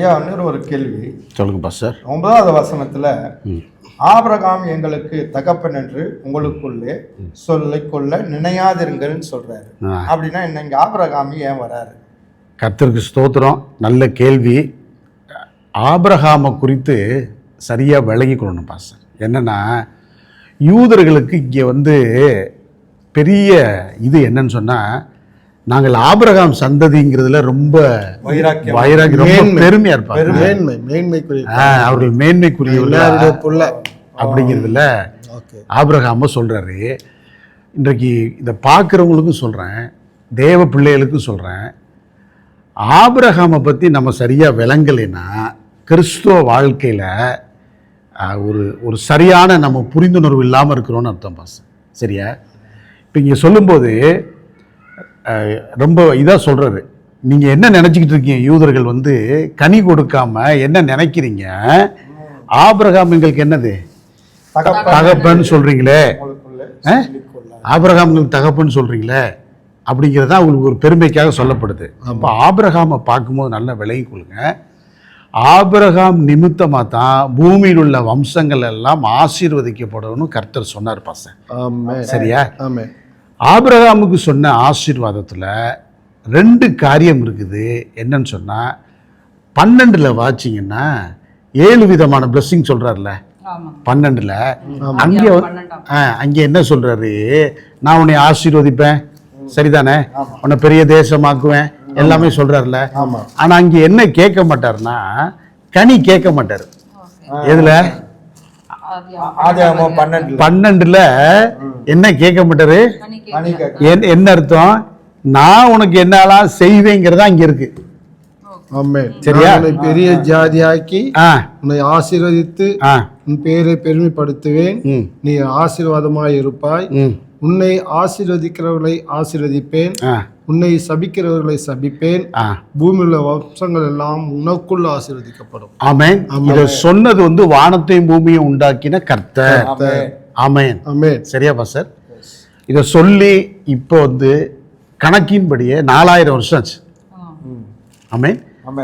ஐயா இன்னொரு ஒரு கேள்வி. சொல்லுங்க பாஸ்டர் ஒன்பதாவது வசனத்துல ஆபிரகாம் எங்களுக்கு தகப்பன் என்று உங்களுக்குள்ளே சொல்லிக் கொள்ள நினையாதிருங்கள்னு சொல்றாரு. ஆ. அப்படின்னா என்ன இங்க ஆபிரகாம் ஏன் வராரு? கர்த்தருக்கு ஸ்தோத்திரம் நல்ல கேள்வி. ஆபிரகாமை குறித்து சரியாக விளங்கிக்கொள்ளணும் பாஸ்டர் என்னன்னா யூதர்களுக்கு இங்கே வந்து பெரிய இது என்னன்னு சொன்னால் நாங்கள் ஆபிரகாம் சந்ததிங்கிறதுல ரொம்ப வைராக்கியம். ரொம்ப மேன்மை. பெருமையாக இருப்பாங்க. மேன்மை மேன்மைக்குரிய அவர்கள் எல்லாருடைய புள்ள. அப்படிங்கிறதுல ஆபிரகாம சொல்கிறாரு இன்றைக்கு இதை பார்க்குறவங்களுக்கும் சொல்கிறேன் தேவ பிள்ளைகளுக்கும் சொல்கிறேன் ஆபிரகாமை பற்றி நம்ம சரியாக விளங்கலைன்னா கிறிஸ்துவ வாழ்க்கையில் ஒரு ஒரு சரியான நம்ம புரிந்துணர்வு இல்லாமல் இருக்கிறோன்னு அர்த்தம் பாஸ் சரியா? இப்போ இங்கே சொல்லும்போது ரொம்ப இதாக சொல்கிறாரு நீங்கள் என்ன நினச்சிக்கிட்டு இருக்கீங்க? யூதர்கள் வந்து கனி கொடுக்காம என்ன நினைக்கிறீங்க? ஆபிரகாம் எங்களுக்கு என்னது? தகப்பன் தகப்பன் சொல்கிறீங்களே உங்களுக்குள்ளே ஆ? சொல்லிக் கொள்ள ஆபிரகாம்கள் தகப்பன்னு சொல்கிறீங்களே அப்படிங்கிறது தான் உங்களுக்கு ஒரு பெருமைக்காக சொல்லப்படுது. அப்போ ஆபிரகாமை பார்க்கும்போது நல்லா விலகி கொள்ளுங்க. ஆபிரகாம் நிமித்தமாக தான் பூமியில் உள்ள வம்சங்கள் எல்லாம் ஆசீர்வதிக்கப்படணும்னு கர்த்தர் சொன்னார் பாச சரியா? ஆபிரகாமுக்கு சொன்ன ஆசீர்வாதத்தில் ரெண்டு காரியம் இருக்குது. என்னன்னு சொன்னால் பன்னெண்டில் வாச்சிங்கன்னா ஏழு விதமான blessing சொல்கிறார்ல ஆமா. பன்னெண்டில். அங்கே அங்கே என்ன சொல்கிறாரு நான் உன்னை ஆசீர்வதிப்பேன். சரிதானே? உன்னை பெரிய தேசமாக்குவேன். எல்லாமே சொல்கிறாருல ஆமா. ஆனால் அங்கே என்ன கேட்க மாட்டார்னா கனி கேட்க மாட்டார். எதில்? பன்னெண்டுல. பன்னெண்டில். என்ன கேட்க மாட்டாரு? என்ன அர்த்தம்? நான் உனக்கு என்னெல்லாம் செய்வேங்கிறதா அங்கே இருக்கு. சரியா? பெரிய ஜாதியாக்கி ஆ. உன்னை ஆசீர்வதித்து ஆ. உன் பேரை பெருமைப்படுத்துவேன். ம். நீ ஆசீர்வாதமாய் இருப்பாய். ம். உன்னை ஆசீர்வதிக்கிறவர்களை ஆசீர்வதிப்பேன். ஆ. உன்னை சபிக்கிறவர்களை சபிப்பேன். ஆ. பூமியில் உள்ள வம்சங்கள் எல்லாம் உனக்குள்ள ஆசீர்வதிக்கப்படும். ஆமென். இதை சொன்னது வந்து வானத்தையும் பூமியும் உண்டாக்கின கர்த்தர். ஆமென். ஆமென். ஆமென். சரியா பாஸ்டர்? இதை சொல்லி இப்போ வந்து கணக்கின்படியே நாலாயிரம் வருஷம் ஆச்சு. ஆமென்.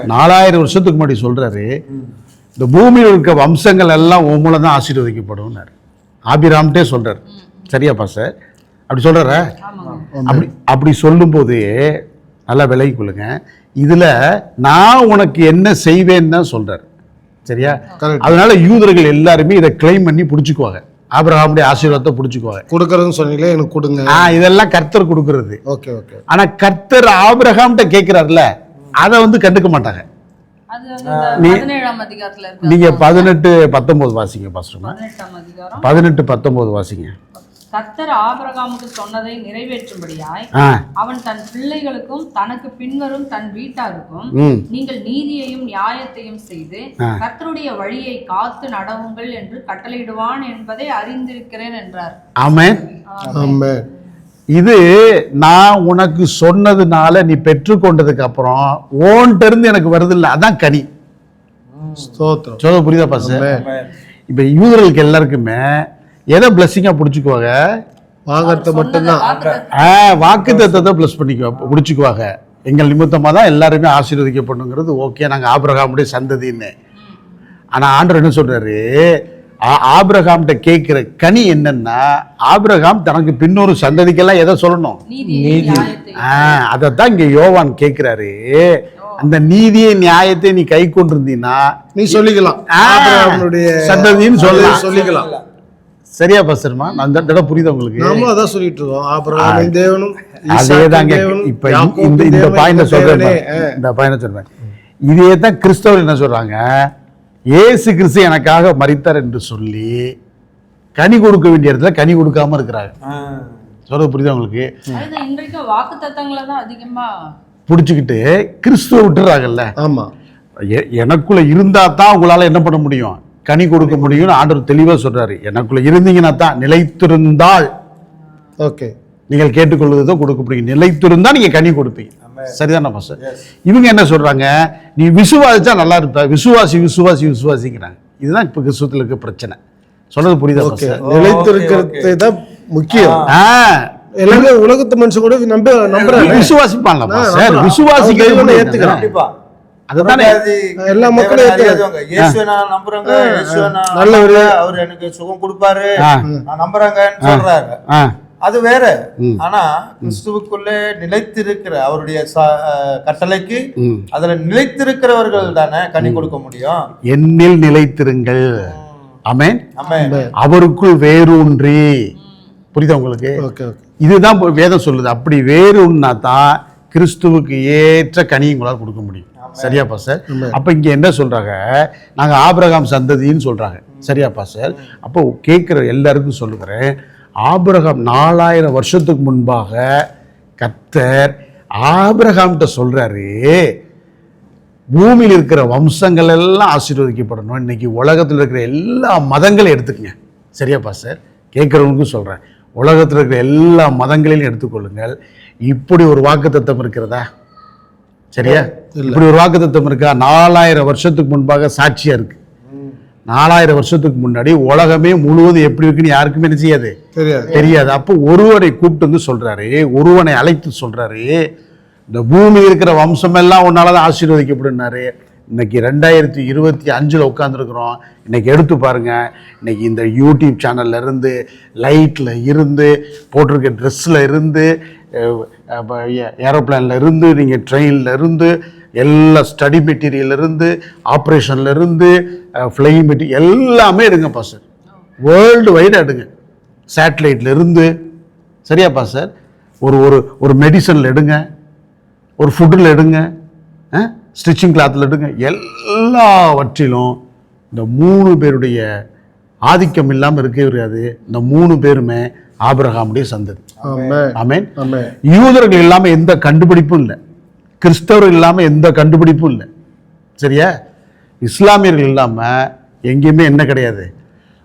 நாலாயிரம் வருஷத்துக்கு முன்னாடி சொல்றாரு இந்த பூமியில் இருக்க வம்சங்கள் எல்லாம் உன் மூலம் தான் ஆசீர்வதிக்கப்படும்னாரு ஆபிராம்ட்டே சொல்றாரு. சரியா பாஸ்டர்? அப்படி சொல்றாரா அப்படி அப்படி சொல்லும்போது நல்லா விலகி கொள்ளுங்க. இதுல நான் உனக்கு என்ன செய்வேன்னு தான் சொல்றாரு. சரியா. அதனால யூதர்கள் எல்லாருமே இதை கிளைம் பண்ணி பிடிச்சிக்குவாங்க. ஆபிரகாமுடைய ஆசீர்வாதத்தை பிடிச்சிக்குவாங்க. கொடுக்கறதுன்னு சொன்னீங்களே எனக்கு கொடுங்க. ஆ இதெல்லாம் கர்த்தர் கொடுக்கறது. Okay okay. ஆனா கர்த்தர் ஆபிரகாம்கிட்ட கேட்கிறார்ல அதை வந்து கண்டுக்க மாட்டாங்க. நீங்க பதினெட்டு பத்தொன்பது வாசிங்க அதிகாரம். பதினெட்டு பத்தொன்பது வாசிங்க. கர்த்தர் ஆபிரகாமுக்கு சொன்னதை நிறைவேற்றும்படியாய் அவன் தன் பிள்ளைகளுக்கும் தனக்கு பின்வரும் தன் வீட்டாருக்கும் நீங்கள் நீதியையும் நியாயத்தையும் செய்து கர்த்தருடைய வழியை காத்து நடவுங்கள் என்று கட்டளையிடுவான் என்பதை அறிந்திருக்கிறேன் என்றார். ஆமென். ஆமென். இது நான் உனக்கு சொன்னதுனால நீ பெற்றுக்கொண்டதுக்கு அப்புறம் ஓன்ட்ட இருந்து எனக்கு வருது இல்லை அதான் கனி. புரியுதா பாஸ் ஆமென். இப்போ யூதர்களுக்கு எல்லாருக்குமே எதை பிளஸ்ஸிங்காக பிடிச்சிக்குவாங்க? வாங்கறது மட்டும்தான். ஆ வாக்கு தத்தத்தை ப்ளஸ் பண்ணிக்குவா பிடிச்சிக்குவாங்க. எங்கள் நிமித்தமாக தான் எல்லாருமே ஆசீர்வதிக்கப்படணுங்கிறது ஓகே நாங்கள் ஆபிரகாமுடைய சந்ததின்னு. ஆனால் ஆண்டவர் என்ன சொல்றாரு? ஆ- ஆபிரகாம்கிட்ட கேட்குற கனி என்னன்னா ஆபிரகாம் தனக்கு பின்னொரு சந்ததிக்கெல்லாம் எதை சொல்லணும்? நியாயத்தையும் ஆ அதை தான் இங்கே யோவான் கேட்குறாரு. அந்த நீதியை நியாயத்தை நீ கை கொண்டிருந்தீன்னா நீ சொல்லிக்கலாம். சந்ததின்னு சொல்லலாம். சொல்லிக்கலாம். சரியா பாஸ்டர்மா அந்த தடவை புரியுதா உங்களுக்கு? நாமளும் அதான் சொல்லிட்டு இருக்கோம். ஆபிரகாமின் தேவனும் அதே தாங்க. இப்ப இந்த இந்த பாயிண்ட இந்த சொல்றேன். இந்த பாயிண்ட சொல்றேன். இதே தான் கிறிஸ்தவர் என்ன சொல்றாங்க? இயேசு கிறிஸ்து எனக்காக மரித்தார் என்று சொல்லி கனி கொடுக்க வேண்டிய இடத்துல கனி கொடுக்காம இருக்கிறாங்க. சொல்றது புரியுதா உங்களுக்கு? வாக்கு தத்தங்களை தான் அதிகமா பிடிச்சிக்கிட்டு கிறிஸ்துவ விட்டுறாங்கல்ல. ஆமா. எ- எனக்குள்ள இருந்தா தான் உங்களால என்ன பண்ண முடியும்? கனி கொடுக்க முடியும்னு ஆண்டவர் தெளிவா சொல்றாரு. எனக்குள்ள இருந்தீங்கன்னா தான் நிலைத்திருந்தால் ஓகே நீங்கள் கேட்டுக்கொள்வதோ கொடுக்க முடியும். நிலைத்திருந்தா நீங்க கனி கொடுப்பீங்க. சரிதானே பாஸ்டர் இவங்க என்ன சொல்றாங்க? நீ விசுவாசிச்சா நல்லா இருப்ப. விசுவாசி விசுவாசி விசுவாசிக்கிறாங்க இதுதான் இப்ப கிறிஸ்துவத்தில் இருக்க பிரச்சனை. சொல்றது புரியுதா ஓகே பாஸ்டர் நிலைத்திருக்கிறது தான் முக்கியம். உலகத்து மனுஷன் கூட நம்ப நம்புறாங்க. நம்புறான். விசுவாசிக்கிறது அவன் அதுதானே. எல்லா மக்களும் நல்லவரு. அவர் எனக்கு சுகம் கொடுப்பாரு. நான் நம்புறேங்கன்னு சொல்றாங்க ஆ. அது வேற. ஆனா கிறிஸ்துவுக்குள்ளே நிலைத்திருக்கிற அவருடைய கட்டளைக்கு. அதுல நிலைத்திருக்கிறவர்கள் தானே கனி கொடுக்க முடியும். என்னில் நிலைத்திருங்கள். ஆமென். நம்ம அவருக்குள் வேரூன்றி. புரியுதா உங்களுக்கு? Okay okay. இதுதான் வேதம் சொல்லுது. அப்படி வேறுன்னா தான் கிறிஸ்துவுக்கு ஏற்ற கனி உங்களால் கொடுக்க முடியும். சரியா பாஸ்டர்? அப்ப இங்க என்ன சொல்றாங்க? நாங்க ஆபிரகாம் சந்ததின்னு சொல்றாங்க. சரியா பாஸ்டர்? அப்போ கேட்குற எல்லாருக்கும் சொல்லுகிறேன். ஆபிரகாம் நாலாயிரம் வருஷத்துக்கு முன்பாக கர்த்தர் ஆபிரகாம்கிட்ட சொல்றாரு பூமியில் இருக்கிற வம்சங்கள் எல்லாம் ஆசீர்வதிக்கப்படணும். இன்னைக்கு உலகத்தில் இருக்கிற எல்லா மதங்களையும் எடுத்துக்கங்க. சரியா பாஸ்டர்? கேட்குறவங்களுக்கும் சொல்கிறேன் உலகத்தில் இருக்கிற எல்லா மதங்களையும் எடுத்துக்கொள்ளுங்கள். இப்படி ஒரு வாக்குத்தத்தம் இருக்கிறதா? சரியா? இப்படி ஒரு வாக்குத்தத்தம் இருக்கா? நாலாயிரம் வருஷத்துக்கு முன்பாக சாட்சியா இருக்கு. நாலாயிரம் வருஷத்துக்கு முன்னாடி உலகமே முழுவதும் எப்படி இருக்குன்னு யாருக்குமே என்ன செய்யாது? தெரியாது. தெரியாது. அப்போ ஒருவரை கூப்பிட்டு வந்து சொல்றாரு. ஒருவனை அழைத்து சொல்றாரு. இந்த பூமி இருக்கிற வம்சம் எல்லாம் உன்னால தான் ஆசீர்வதிக்கப்படுனாரு இன்னைக்கு ரெண்டாயிரத்தி இருபத்தி அஞ்சில் உட்காந்துருக்குறோம் இன்னைக்கு எடுத்து பாருங்க. இன்னைக்கு இந்த யூடியூப் சேனல்ல இருந்து லைட்ல இருந்து போட்டிருக்க ட்ரெஸ்ஸில் இருந்து ஏரோப்ளானில் இருந்து நீங்கள் ட்ரெயினில் இருந்து எல்லா ஸ்டடி மெட்டீரியல் இருந்து ஆப்ரேஷன்ல இருந்து ஃப்ளைங் மெட்டீரியல் எல்லாமே எடுங்கப்பா சார் வேர்ல்டு வைடு எடுங்க. சேட்டலைட்ல இருந்து சரியாப்பா சார் ஒரு ஒரு ஒரு மெடிசனில் எடுங்க. ஒரு ஃபுட்டில் எடுங்க. ஸ்டிச்சிங் கிளாத்தில் எடுங்க. எல்லாவற்றிலும் இந்த மூணு பேருடைய ஆதிக்கம் இல்லாமல் இருக்கவே இருக்காது இந்த மூணு பேருமே ஆபிரகாமுடைய சந்ததி. ஆமென். ஆமென். ஆமென். யூதர்கள் இல்லாமல் எந்த கண்டுபிடிப்பும் இல்லை. கிறிஸ்தவர்கள் இல்லாமல் எந்த கண்டுபிடிப்பும் இல்லை. சரியா? இஸ்லாமியர்கள் இல்லாமல் எங்கேயுமே என்ன கிடையாது.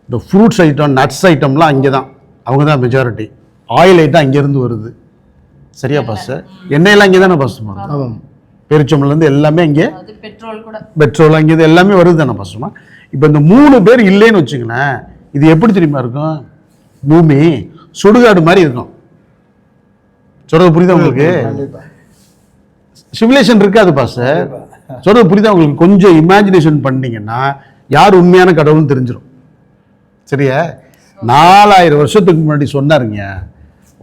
இந்த ஃப்ரூட்ஸ் ஐட்டம் நட்ஸ் ஐட்டம்லாம் அங்கே தான் அவங்க தான் மெஜாரிட்டி ஆயில் ஐட்டம் அங்கேருந்து வருது. சரியா பாஸ் எண்ணெயெல்லாம் இங்கே தானே பாஸ் ஆமாம். பெருச்சம்பளம்லேருந்து எல்லாமே இங்கே அது பெட்ரோல் கூட. பெட்ரோல் அங்கேருந்து எல்லாமே வருது தானே பாஸ்மா இப்போ இந்த மூணு பேர் இல்லைன்னு வச்சுங்களேன் இது எப்படி தெரியுமா இருக்கும்? பூமி சுடுகாடு மாதிரி இருக்கும். சொல்றது புரியுதா உங்களுக்கு? சிவிலேஷன் இருக்காது பாஸ்டர் சொல்றது புரியுதா உங்களுக்கு? கொஞ்சம் இமேஜினேஷன் பண்ணீங்கன்னா யார் உண்மையான கடவுள்னு தெரிஞ்சிடும் சரியா? நாலாயிரம் வருஷத்துக்கு முன்னாடி சொன்னாருங்க.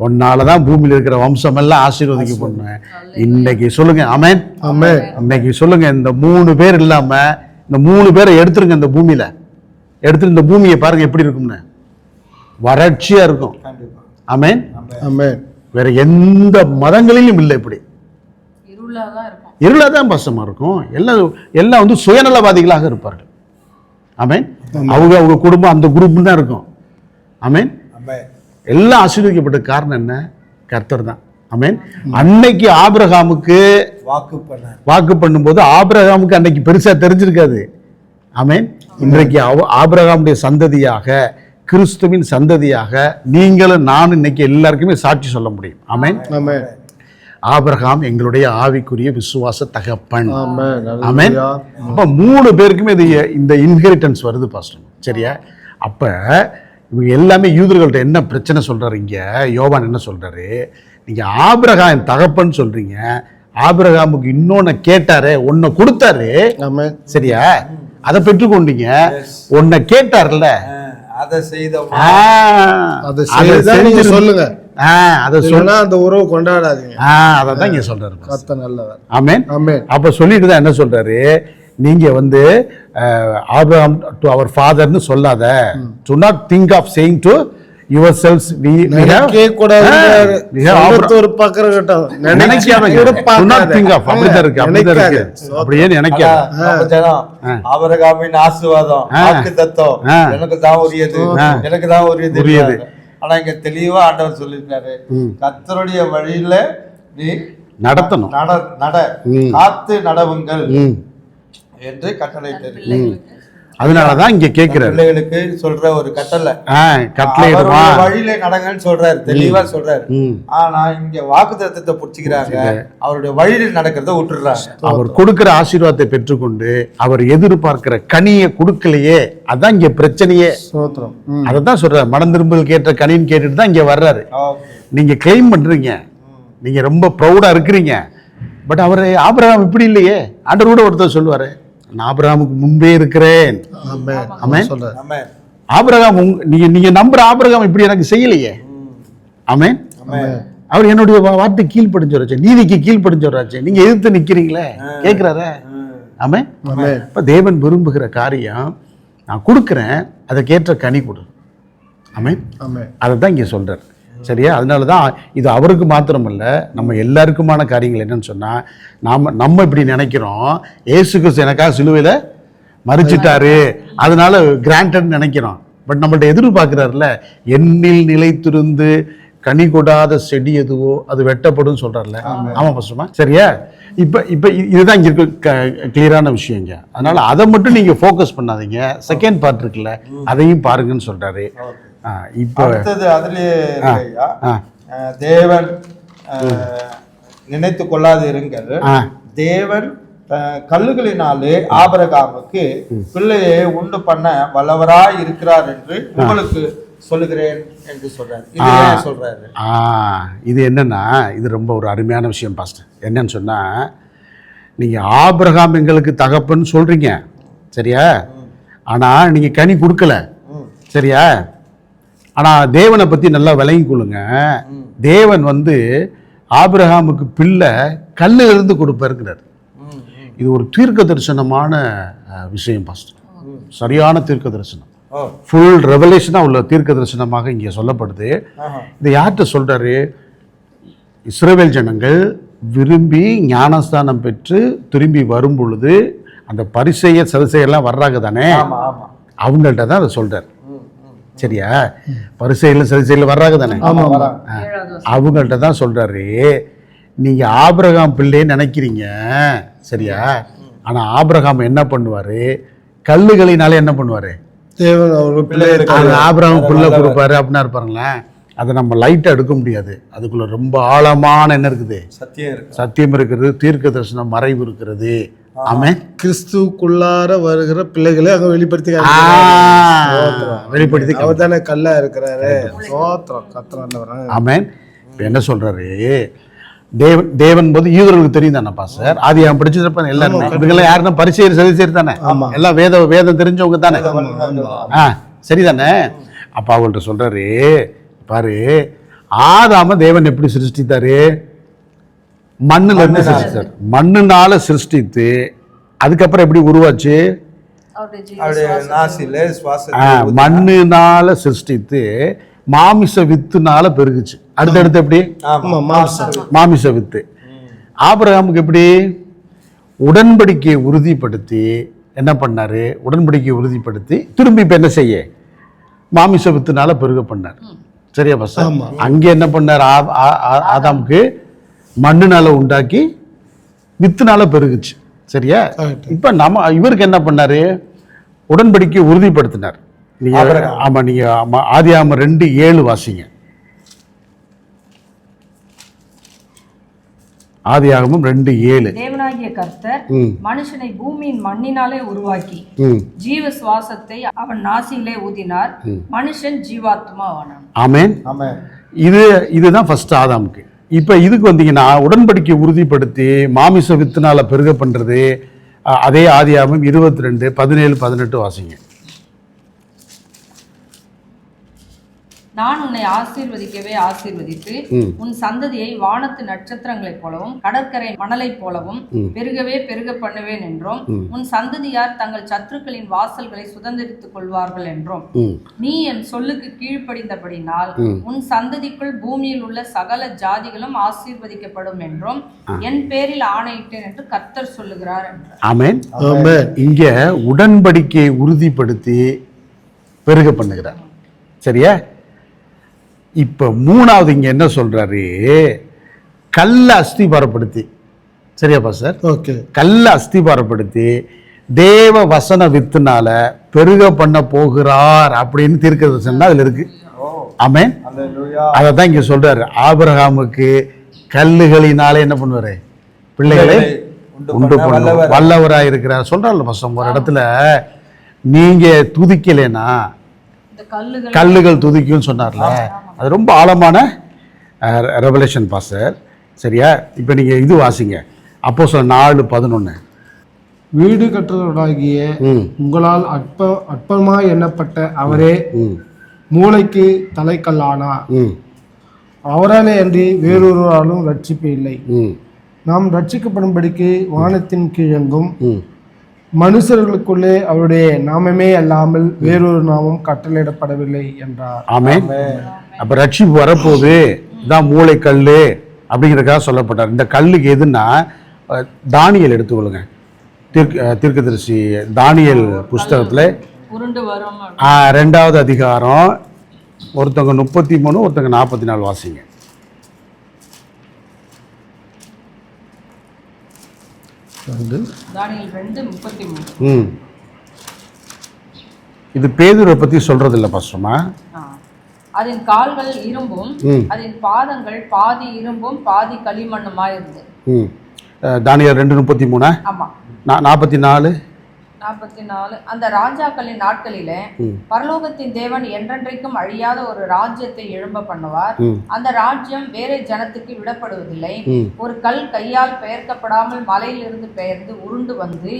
உன்னால தான் பூமியில் இருக்கிற வம்சம் எல்லாம் ஆசீர்வதிக்கப்படணும் இன்னைக்கு சொல்லுங்க. ஆமென் ஆமென் இன்னைக்கு சொல்லுங்க. இந்த மூணு பேர் இல்லாம இந்த மூணு பேரை எடுத்துருங்க இந்த பூமியில. எடுத்து இந்த பூமியை பாருங்க எப்படி இருக்கும்னு. வறட்சியா இருக்கும். ஆமென் ஆமென் வேற எந்த மதங்களிலும் இல்லை இப்படி. இருளாக தான் பசமாக இருக்கும். எல்லாம் எல்லாம் வந்து சுயநலவாதிகளாக இருப்பார்கள். ஆமென். அவங்க அவங்க குடும்பம் அந்த குரூப் தான் இருக்கும். ஆமென். எல்லாம் ஆசீர்வதிக்கப்பட்ட காரணம் என்ன? கர்த்தர் தான். ஆமென். அன்னைக்கு ஆபிரகாமுக்கு வாக்கு பண்ண வாக்கு பண்ணும்போது ஆபிரகாமுக்கு அன்னைக்கு பெருசா தெரிஞ்சிருக்காது. ஆமென். இன்றைக்கு அவ- ஆபிரகாமுடைய சந்ததியாக கிறிஸ்துவின் சந்ததியாக நீங்களும் நானும் இன்னைக்கு எல்லாருக்குமே சாட்சி சொல்ல முடியும். ஆமென். ஆபிரகாம் எங்களுடைய ஆவிக்குரிய விசுவாச தகப்பன். ஆமென். அப்ப மூணு பேருக்குமே இது இந்த இன்ஹெரிட்டன்ஸ் வருது பாஸ்டர் சரியா? அப்ப இவங்க எல்லாமே யூதர்கள்ட்ட என்ன பிரச்சனை சொல்றாரு இங்க? யோவான் என்ன சொல்றாரு? நீங்க ஆபிரகாம் என் தகப்பன் சொல்றீங்க. ஆபிரகாமுக்கு இன்னொன்னு கேட்டாரு ஒன்ன கொடுத்தாரு. ஆமென். சரியா? அதை பெற்றுக்கொண்டீங்க. உன்னை கேட்டார்ல. அதை செஞ்சிரு- சொல்லுங்க. ஆ, அதை இல்லைன்னா அந்த உறவு கொண்டாடாதீங்க. அதை தான் இங்க சொல்றாரு. கத்த நல்லவர். ஆமென். ஆமென். அப்ப சொல்லிட்டு தான் என்ன சொல்றாரு? நீங்க வந்து ஆபிரகாம் டு அவர் ஃபாதர்னு சொல்லாத. Do not think of saying to yourselves we நினைக்கவே கூடாது ஒரு பக்கம் இருக்கட்டும் டு நாட். திங்க் ஆஃப் அப்படிதான் இருக்கு அப்படிதான் நினைக்காத. இருக்கு அப்படியே நினைக்காத ஆபிரகாமின் ஆசீர்வாதம் ஆ. வாக்கு தத்துவம் ஆ. எனக்கு தான் உரியது. எனக்கு தான் உரியது உரியது. ஆனா இங்க தெளிவா ஆண்டவர் சொல்லியிருக்காரு கர்த்தருடைய வழியில நீ நடத்தணும் நட நட. காத்து நடவுங்கள். என்று கட்டளையிட்டாரு பிள்ளைகளுக்கு அதனாலதான் இங்க கேட்கிறாரு பிள்ளைகளுக்கு சொல்ற ஒரு கட்டளை. அவருடைய வழியில நடங்கன்னு சொல்றாரு தெளிவா சொல்றாரு. ஆனா இங்க வாக்கு தத்துவத்தை புடிச்சுக்கிறாங்க. அவருடைய வழியில நடக்கிறத விட்டுறாங்க அவர் கொடுக்கிற ஆசீர்வாதத்தை பெற்றுக்கொண்டு அவர் எதிர்பார்க்கிற கனியை கொடுக்கலையே அதான் இங்க பிரச்சனையே. ஸ்தோத்திரம் ம். அதை தான் சொல்றாரு. மனம் திரும்பல் கேட்ட கனின்னு கேட்டுட்டு தான் இங்க வர்றாரு. நீங்க கிளைம் பண்றீங்க. நீங்க ரொம்ப ப்ரௌடா இருக்கிறீங்க. பட் அவர் ஆபிரகாம் இப்படி இல்லையே. ஆண்டவர் கூட ஒருத்தர் சொல்லுவாரு. நான் ஆபிரகாமுக்கு முன்பே இருக்கிறேன். ஆமென். ஆபிரகாம் நீங்க நீங்க நம்புற ஆபிரகாம் இப்படி எனக்கு செய்யலையே. ஆமென். ஆமென். அவர் என்னுடைய வார்த்தை கீழ்ப்படிஞ்சவராச்சு நீதிக்கு கீழ்ப்படிஞ்சவராச்சு நீங்க எதிர்த்து நிக்கிறீங்களே? கேட்கிறாரே ஆமென். ஆமென். அப்ப தேவன் விரும்புகிற காரியம் நான் கொடுக்குறேன் அதற்கேற்ற கனி கொடு. ஆமென். ஆமென். அதை தான் இங்கே சொல்கிறார் சரியா? அதனால தான் இது அவருக்கு மாத்திரமல்ல நம்ம எல்லாருக்குமான காரியங்கள் என்னன்னு சொன்னால் நாம் நம்ம இப்படி நினைக்கிறோம் ஏசு கிறிஸ்து எனக்காக சிலுவையில் மறிச்சிட்டாரு அதனால கிராண்டட் நினைக்கிறோம். பட் நம்மள்ட்ட எதிர்பார்க்குறாருல எண்ணில் நிலைத்திருந்து கனி கொடாத செடி எதுவோ அது வெட்டப்படும் சொல்கிறார்ல ஆமாம். பசுமா சரியா? இப்போ இப்போ இதுதான் இங்கே இருக்க கிளியரான விஷயங்க அதனால அதை மட்டும் நீங்கள் ஃபோக்கஸ் பண்ணாதீங்க. செகண்ட் பார்ட் இருக்குல்ல அதையும் பாருங்கன்னு சொல்கிறாரு இப்போ அடுத்தது அதுலயே தேவன் நினைத்து கொள்ளாது இருங்கள் ஆ. தேவன் கல்லுகளினாலே ஆபரகாமுக்கு பிள்ளையை உண்டு பண்ண வல்லவராய் இருக்கிறார் என்று உங்களுக்கு சொல்லுகிறேன் என்று சொல்றாரு. சொல்றாரு? இது என்னன்னா இது ரொம்ப ஒரு அருமையான விஷயம் பாஸ்டர் என்னன்னு சொன்னால் நீங்கள் ஆபிரகாம் எங்களுக்கு தகப்பன்னு சொல்கிறீங்க சரியா? ஆனால் நீங்கள் கனி கொடுக்கல. சரியா? ஆனால் தேவனை பற்றி நல்லா விளங்கி கொள்ளுங்க. தேவன் வந்து ஆபிரகாமுக்கு பிள்ளை கல்லுல இருந்து கொடுப்பாருங்கிறார். இது ஒரு தீர்க்க தரிசனமான விஷயம் பாஸ்டர் சரியான தீர்க்க தரிசனம். ஃபுல் ரெவலேஷனாக உள்ள தீர்க்க தரிசனமாக இங்கே சொல்லப்படுது. இதை யார்கிட்ட சொல்றாரு? இஸ்ரவேல் ஜனங்கள் விரும்பி ஞானஸ்தானம் பெற்று திரும்பி வரும் பொழுது அந்த பரிசெய சதுசெயெல்லாம் வர்றாங்க தானே? அவங்கள்ட்ட தான் அதை ம். சரியா? பரிசையில் சதுசையில் வர்றாங்க தானே. அவங்கள்ட்ட தான் சொல்றாரு நீங்க ஆபிரகாம் பிள்ளைன்னு நினைக்கிறீங்க. சரியா? ஆனா ஆபிரகாம் என்ன பண்ணுவாரு? கல்லுகளினால என்ன பண்ணுவாரு? ஆபிரகாம் பிள்ளை கொடுப்பாரு அப்படின்னா இருப்பாருங்களேன் அதை நம்ம லைட்டாக எடுக்க முடியாது. அதுக்குள்ள ரொம்ப ஆழமான என்ன இருக்குது? சத்தியம் இருக்கு. சத்தியம் இருக்கிறது தீர்க்க தரிசனம் மறைவு இருக்கிறது. ஆமென். கிறிஸ்துக்குள்ளார வருகிற பிள்ளைகளை அங்க வெளிப்படுத்தி வெளிப்படுத்தி அவர் தானே கல்லா இருக்கிறாரு. சோத்திரம் கத்திரம் இப்போ என்ன சொல்றாரு? தேவன் தேவன் போது யூதர்களுக்கு தெரியும் தானேப்பா சார்? ஆதி அவன் படிச்சிருப்பாங்க எல்லாருமே. இவங்கெல்லாம் யாருன்னா பரிசெயர் சரி சரி தானே எல்லாம் வேத வேதம் தெரிஞ்சவங்க தானே? ஆ சரிதானே? அப்போ அவங்கள்ட்ட சொல்றாரு பாரு ஆதாம தேவன் எப்படி சிருஷ்டித்தாரு? மண்ணுல இருந்து சிருஷ்டித்தார் மண்ணுனால சிருஷ்டித்து அதுக்கப்புறம் எப்படி உருவாச்சு? அவருடைய ஜீவ அவருடைய சுவாசம். நாசில ஆ, சுவாசத்தை மண்ணுனால சிருஷ்டித்து மாமிச வித்துனால பெருகுச்சு. அடுத்தடுத்து எப்படி? மாமிச வித்து. ஆபிரகாமுக்கு எப்படி? உடன்படிக்கையை உறுதிப்படுத்தி என்ன பண்ணாரு? உடன்படிக்கையை உறுதிப்படுத்தி திரும்பி இப்ப என்ன செய்ய? மாமிச வித்துனால பெருக பண்ணார். சரியா பஸ் அங்கே என்ன பண்ணார்? ஆ- ஆ- ஆ- ஆதாமுக்கு மண்ணுனால உண்டாக்கி வித்துனால பெருகுச்சு. சரியா. இப்ப நம்ம இவருக்கு என்ன பண்ணாரு? உடன்படிக்கையை உறுதிப்படுத்தினார். நீங்க ஆமா நீங்க ஆமா ஆதியாம ரெண்டு ஏழு வாசிங்க. ஆதியாகமம் ரெண்டு ஏழு. தேவனாகிய கர்த்தர் மனுஷனை பூமியின் மண்ணினாலே உருவாக்கி ஜீவ சுவாசத்தை அவன் நாசியிலே ஊதினார். மனுஷன் ஜீவாத்மா ஆனான் ஆமென். ஆமா இது இதுதான் ஃபர்ஸ்ட் ஆதாமுக்கு. இப்போ இதுக்கு வந்தீங்கன்னா உடன்படிக்கை உறுதிப்படுத்தி மாமிச வித்துனால பெருக பண்ணுறது அதே ஆதியாகமம் இருபத்தி ரெண்டு பதினேழு பதினெட்டு வாசிங்க. நான் உன்னை ஆசீர்வதிக்கவே ஆசீர்வதித்து. உன் சந்ததியை வானத்து நட்சத்திரங்களைப் போலவும் கடற்கரை மணலைப் போலவும் பெருகவே பெருக பண்ணுவேன் என்றும் உன் சந்ததியார் தங்கள் சத்துருக்களின் வாசல்களை சுதந்திரித்துக் கொள்வார்கள் என்றும் நீ என் சொல்லுக்கு கீழ்ப்படிந்தபடினால் உன் சந்ததிக்குள் பூமியில் உள்ள சகல ஜாதிகளும் ஆசீர்வதிக்கப்படும் என்றும் என் பேரில் ஆணையிட்டேன் என்று கர்த்தர் சொல்லுகிறார் என்றார். ஆமென். ஆமென். இங்க உடன்படிக்கையை உறுதிப்படுத்தி பெருக பண்ணுகிறார். சரியா? இப்போ மூணாவது இங்க என்ன சொல்றாரு? கல்ல அஸ்திபாரப்படுத்தி. சரியாப்பா சார் ஓகே. கல்ல அஸ்திபாரப்படுத்தி தேவ வசன வித்துனால பெருக பண்ண போகிறார் அப்படின்னு தீர்க்கதரிசனம் அதுல இருக்கு. ஆமென். அல்லேலூயா அதை தான் இங்க சொல்றாரு. ஆபிரகாமுக்கு கல்லுகளினாலே என்ன பண்ணுவாரு? பிள்ளைகளை உண்டு பண்ண பண்ண வல்லவர். வல்லவராக இருக்கிறார் சொல்றாருல பசங்க ஒரு இடத்துல. நீங்க துதிக்கலைன்னா கல்லுகள் துதிக்கும்னு சொன்னார்ல. அது ரொம்ப ஆழமான ரெவலேஷன் பாஸ்டர் சரியா? இப்போ நீங்கள் இது வாசிங்க. அப்போ சொல்ல நாலு பதினொன்று வீடு கட்டுறவராகிய உங்களால் அற்ப அற்பமாய் எண்ணப்பட்ட அவரே மூளைக்கு தலைக்கல்லானார் ம். அவராலே அன்றி வேறொருவராலும் ரட்சிப்பு இல்லை. நாம் ரட்சிக்கப்படும்படிக்கு வானத்தின் கீழெங்கும் மனுஷர்களுக்குள்ளே அவருடைய நாமமே அல்லாமல் வேறொரு நாமம் கட்டளையிடப்படவில்லை என்றார். ஆமென். அப்போ ரட்சிப்பு வரப்போகுது. இதான் மூளைக்கல் அப்படிங்கிறதுக்காக சொல்லப்பட்டார். இந்த கல்லுக்கு எதுன்னா தானியல் எடுத்துக்கொள்ளுங்க. தீர்க்க தீர்க்கதரிசி தானியல் புஸ்தகத்தில். ரெண்டாவது அதிகாரம் ஒருத்தவங்க முப்பத்தி மூணு ஒருத்தவங்க நாற்பத்தி நாலு வாசிங்க இது பேதுரை பற்றி சொல்கிறது இல்லை பஸ்டமா ஆ. அதன் கால்கள் இரும்பும். அதன் பாதங்கள் பாதி இரும்பும் பாதி களிமண்ணுமாய் இருந்தது தானியல் ரெண்டு முப்பத்தி மூணா? ஆமா. நா நாற்பத்தி நாலு? நாற்பத்தி நாலு. அந்த ராஜாக்களின் நாட்களிலே. பரலோகத்தின் தேவன் என்றென்றைக்கும் அழியாத ஒரு ராஜ்யத்தை எழும்ப பண்ணுவார். அந்த ராஜ்யம் வேற ஜனத்துக்கு விடப்படுவதில்லை. ஒரு கல் கையால் பெயர்க்கப்படாமல் மலையிலிருந்து பெயர்ந்து உருண்டு வந்து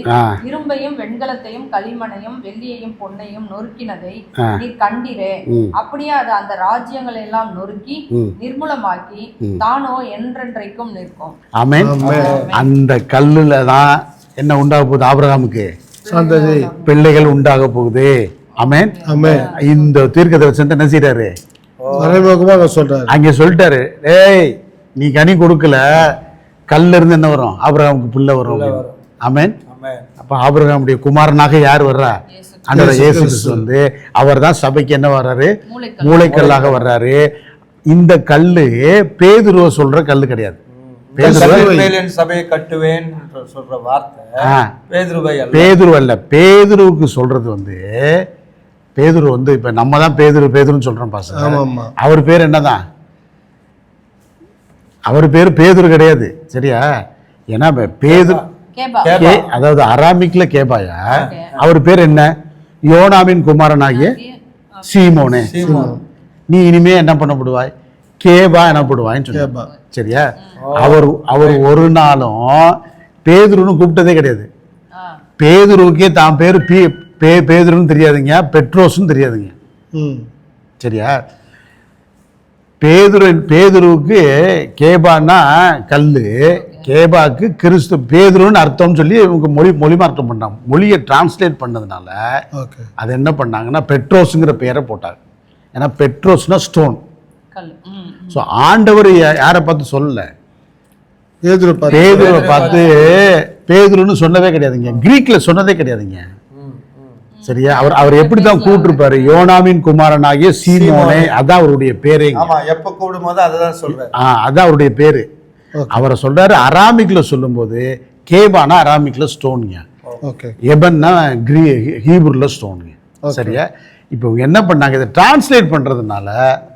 இரும்பையும் வெண்கலத்தையும் களிமணையும் வெள்ளியையும் பொன்னையும் நொறுக்கினதை. நீ கண்டிரே. அப்படியே அது அந்த ராஜ்யங்களை எல்லாம் நொறுக்கி நிர்மூலமாக்கி தானோ என்றென்றைக்கும் நிற்கும். ஆமென். அந்த கல்லுல தான் என்ன உண்டாக போகுது ஆபிரகாமுக்கு? சந்ததி பிள்ளைகள் உண்டாக போகுது. ஆமென். ஆமென். இந்த தீர்க்கதரிசனத்தை என்ன செய்றாரு? மறைமுகமாக சொல்றாரு. அங்கே சொல்லிட்டாரு ஏய் நீ கனி கொடுக்கல. கல்ல இருந்து என்ன வரும்? ஆபிரகாமுக்கு புள்ள வரும் ஆமென். அப்ப ஆபிரகாமுடைய குமாரனாக யார் வர்றா? அந்த இயேசு கிறிஸ்து. வந்து அவர் தான் சபைக்கு என்ன வர்றாரு? மூளைக்கல் மூளைக்கல்லாக வர்றாரு. இந்த கல்லு பேதுருவ சொல்ற கல்லு கிடையாது. சபையை கட்டுவேன் சொல்ற வார்த்தை பேதுருவை அல்ல. பேதுரு அல்ல. பேதுருவுக்கு சொல்றது வந்து பேதுரு வந்து இப்ப நம்ம தான் பேதுரு பேதுருன்னு சொல்றோம் பாச. அவர் பேர் என்னதான்? அவர் பேர் பேதுரு கிடையாது. சரியா? ஏன்னா பேதுரு அதாவது அராமிக்ல கேபாயா? அவர் பேர் என்ன? யோனாவின் குமாரனாகிய சீமோனே. நீ இனிமே என்ன பண்ணப்படுவாய் கேபா எனப்படுவாய்ன்னு சொன்னார். கேபா. சரியா? அவர் அவர் ஒரு நாளும் பேதுருன்னு கூப்பிட்டதே கிடையாது. ஆ. பேதுருவுக்கே தான் பேர் பி பே பேதுருன்னு தெரியாதுங்க பெட்ரோஸ்னு தெரியாதுங்க. ம். சரியா? பேதுரு பேதுருவுக்கு கேபான்னா கல்லு கேபாக்கு கிறிஸ்து பேதுருன்னு அர்த்தம்னு சொல்லி இவங்க மொழி மொழி மாற்றம் பண்ணாங்க. மொழியை டிரான்ஸ்லேட் பண்ணதுனால ஓகே. அது என்ன பண்ணாங்கன்னா பெட்ரோஸுங்கிற பேரை போட்டாங்க. ஏன்னா பெட்ரோஸ்னா ஸ்டோன் கல் ஸோ ஆண்டவர் யாரை பார்த்து சொல்லல? பேதுரு பார்த்து. பேதுருன்னு சொன்னதே கிடையாதுங்க. கிரீக்ல சொன்னதே கிடையாதுங்க. சரியா? அவர் அவர் எப்படி தான் கூப்பிட்டுருப்பாரு யோனாவின் குமாரனாகிய சீமோனே அதான் அவருடைய பேரே ஆமா எப்ப கூப்பிடும் போது அதுதான் சொல்றேன் ஆ அதான் அவருடைய பேரு. அவரை சொல்றாரு அராமிக்ல சொல்லும்போது கேபானா அராமிக்ல ஸ்டோனுங்க. ஓகே. எபன்னா கிரீ ஹீப்ருல ஸ்டோனுங்க. சரியா? இப்போ என்ன பண்ணாங்க இதை டிரான்ஸ்லேட் பண்றதுனால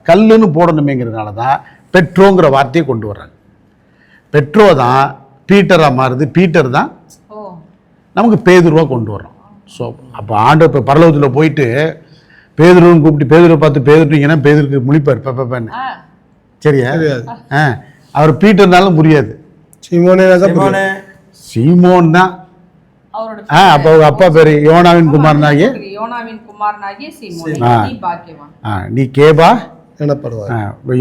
கல்லுன்னு போடணுமேங்கிறதுனால தான் பெட்ரோங்கிற வார்த்தையை கொண்டு வர்றாங்க. பெட்ரோ தான் பீட்டரா மாறுது பீட்டர் தான் ஓ. நமக்கு பேதுருவா கொண்டு வர்றோம். ஸோ அப்போ ஆண்டு இப்போ பரலோகத்தில் போயிட்டு பேதுருன்னு கூப்பிட்டு பேதுருவை பார்த்து பேதுருட்டீங்கன்னா பேதுருக்கு முழிப்பார் பெப்பன்னு சரியா? தெரியாது. ஆ. அவர் பீட்டர்னாலும் புரியாது. சீமோனே. சீமோனே தான் ஆ அப்போ பேர் யோனாவின் குமாரனாகிய? யோனாவின் குமாரனாகிய சீமோனே ஆ. நீ கேபா? எனப்படுவார்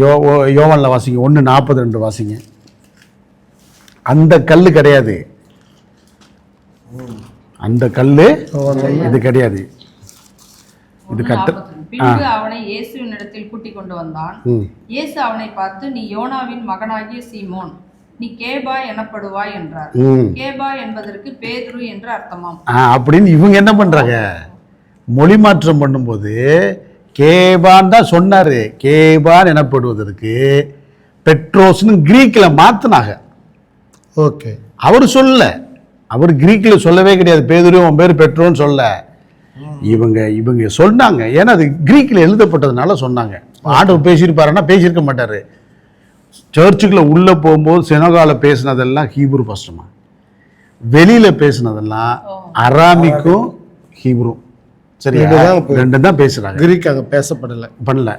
யோ யோவான்ல வாசிங்க. ஒன்று நாற்பது ரெண்டு வாசிங்க. அந்த கல் கிடையாது. அந்த கல் இது கிடையாது. இது கட்டு. பின்பு அவனை இயேசுவின் இடத்தில் கொண்டு வந்தான் இயேசு அவனை பார்த்து நீ யோனாவின் மகனாகிய சீமோன் நீ கேபா எனப்படுவாய் என்றார். ம். கேபா என்பதற்கு பேதுரு என்று அர்த்தமாம். ஆ அப்படின்னு இவங்க என்ன பண்றாங்க? மொழி மாற்றம் பண்ணும்போது கேபான் தான் சொன்னாரு. கேபான் எனப்படுவதற்கு பெட்ரோஸ்னு கிரீக்கில் மாத்துனாங்க. ஓகே. அவர் சொல்லல அவர் கிரீக்கில் சொல்லவே கிடையாது. பேதுரு உன் பேர் பெட்ரோன்னு சொல்ல. இவங்க இவங்க சொன்னாங்க. ஏன்னா அது கிரீக்கில் எழுதப்பட்டதுனால சொன்னாங்க. ஆண்டவர் பேசியிருப்பாருன்னா பேசியிருக்க மாட்டாரு. சர்ச்சுக்குள்ள உள்ள போகும்போது செனகால பேசினதெல்லாம் ஹீப்ரு பஸ்டமா வெளியில பேசினதெல்லாம் அராமிக்கும் ஹீப்ரும் சரியா? ரெண்டு தான் இப்ப- ரெண்டு தான் பேசுறாங்க. கிரீக் அங்க பேசப்படல. பண்ணல.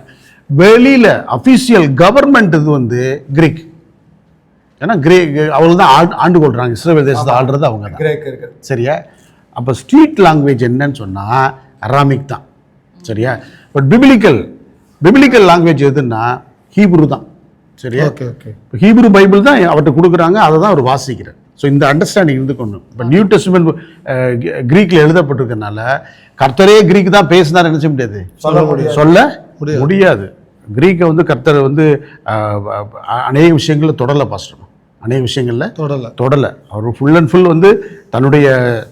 வெளியில அபிஷியல் கவர்மெண்ட் இது வந்து கிரீக் ஏன்னா கிரே அவங்க தான் ஆண்டு ஆண்டு கொள்றாங்க. இஸ்ரேல் தேசத்தை ஆள்றது அவங்க தான். சரியா? அப்போ ஸ்ட்ரீட் லாங்குவேஜ் என்னன்னு சொன்னால் அராமிக் தான். சரியா? பட் பிபிலிக்கல் பிபிலிக்கல் லாங்குவேஜ் எதுன்னா ஹீப்ரு தான். சரியா? ஓகே ஓகே ஹீப்ரு பைபிள் தான் அவர்கிட்ட கொடுக்குறாங்க அதை தான் அவர் வாசிக்கிறார். ஸோ இந்த அண்டர்ஸ்டாண்டிங் இருந்துக்கணும். இப்போ நியூ டெஸ்ட்மெண்ட் கிரீக்கில் எழுதப்பட்டிருக்கனால கர்த்தரே கிரீக் தான் பேசினார் நினைச்ச முடியாது? சொல்ல முடியாது. சொல்ல முடியாது. கிரீக்கை வந்து கர்த்தர் வந்து அநேக விஷயங்களில் தொடரல பாஸ்டர் அநேக விஷயங்களில் தொடல. தொடலை. அவர் ஃபுல் அண்ட் ஃபுல் வந்து தன்னுடைய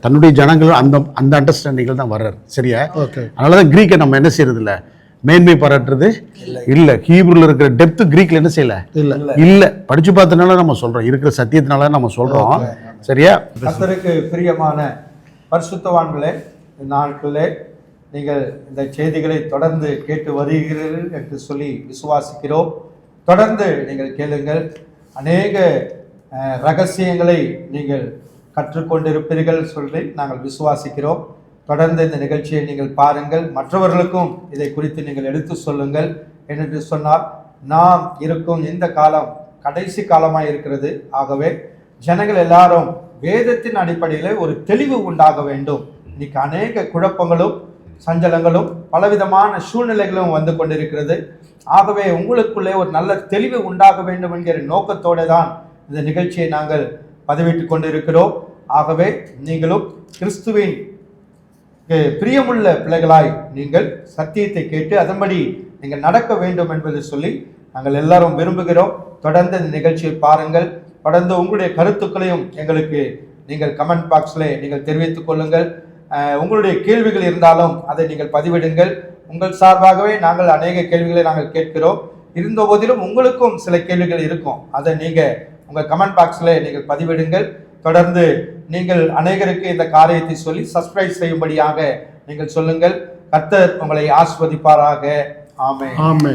தன்னுடைய ஜனங்களும் அந்த அந்த அண்டர்ஸ்டாண்டிங்கில் தான் வர்றாரு. சரியா? ஓகே அதனால தான் கிரீக்கை நம்ம என்ன செய்யறது இல்ல மேன்மை பாராட்டுறது இல்ல. ஹீப்ருல இருக்கிற டெப்த் கிரீக்ல என்ன செய்யல? இல்ல. இல்ல. படிச்சு பார்த்தனால நம்ம சொல்றோம். இருக்கிற சத்தியத்தினால நம்ம சொல்றோம். சரியா? கர்த்தருக்கு பிரியமான பரிசுத்தவான்களே நாட்களே நீங்கள் இந்த செய்திகளை தொடர்ந்து கேட்டு வருகிறீர்கள் என்று சொல்லி விசுவாசிக்கிறோம். தொடர்ந்து நீங்கள் கேளுங்கள். அநேக ரகசியங்களை நீங்கள் கற்றுக்கொண்டிருப்பீர்கள் சொல்லி நாங்கள் விசுவாசிக்கிறோம். தொடர்ந்து இந்த நிகழ்ச்சியை நீங்கள் பாருங்கள். மற்றவர்களுக்கும் இதை குறித்து நீங்கள் எடுத்து சொல்லுங்கள் என்று சொன்னால் நாம் இருக்கும் இந்த காலம் கடைசி காலமாக இருக்கிறது. ஆகவே ஜனங்கள் எல்லாரும் வேதத்தின் அடிப்படையில் ஒரு தெளிவு உண்டாக வேண்டும். இன்னைக்கு அநேக குழப்பங்களும் சஞ்சலங்களும் பலவிதமான சூழ்நிலைகளும் வந்து கொண்டிருக்கிறது. ஆகவே உங்களுக்குள்ளே ஒரு நல்ல தெளிவு உண்டாக வேண்டும் என்கிற நோக்கத்தோடு தான் இந்த நிகழ்ச்சியை நாங்கள் பதிவிட்டு கொண்டிருக்கிறோம். ஆகவே நீங்களும் கிறிஸ்துவின் பிரியமுள்ள பிள்ளைகளாய் நீங்கள் சத்தியத்தை கேட்டு அதன்படி நீங்கள் நடக்க வேண்டும் என்பதை சொல்லி நாங்கள் எல்லாரும் விரும்புகிறோம். தொடர்ந்து இந்த நிகழ்ச்சியை பாருங்கள். தொடர்ந்து உங்களுடைய கருத்துக்களையும் எங்களுக்கு நீங்கள் கமெண்ட் பாக்ஸில் நீங்கள் தெரிவித்துக் கொள்ளுங்கள். உங்களுடைய கேள்விகள் இருந்தாலும் அதை நீங்கள் பதிவிடுங்கள். உங்கள் சார்பாகவே நாங்கள் அநேக கேள்விகளை நாங்கள் கேட்கிறோம். இருந்த போதிலும் உங்களுக்கும் சில கேள்விகள் இருக்கும். அதை நீங்கள் உங்கள் கமெண்ட் பாக்ஸில் நீங்கள் பதிவிடுங்கள். தொடர்ந்து நீங்கள் அநேகருக்கு இந்த காரியத்தை சொல்லி சப்ஸ்கிரைப் செய்யும்படியாக நீங்கள் சொல்லுங்கள். கர்த்தர் உங்களை ஆஸ்வதிப்பாராக. ஆமே ஆமே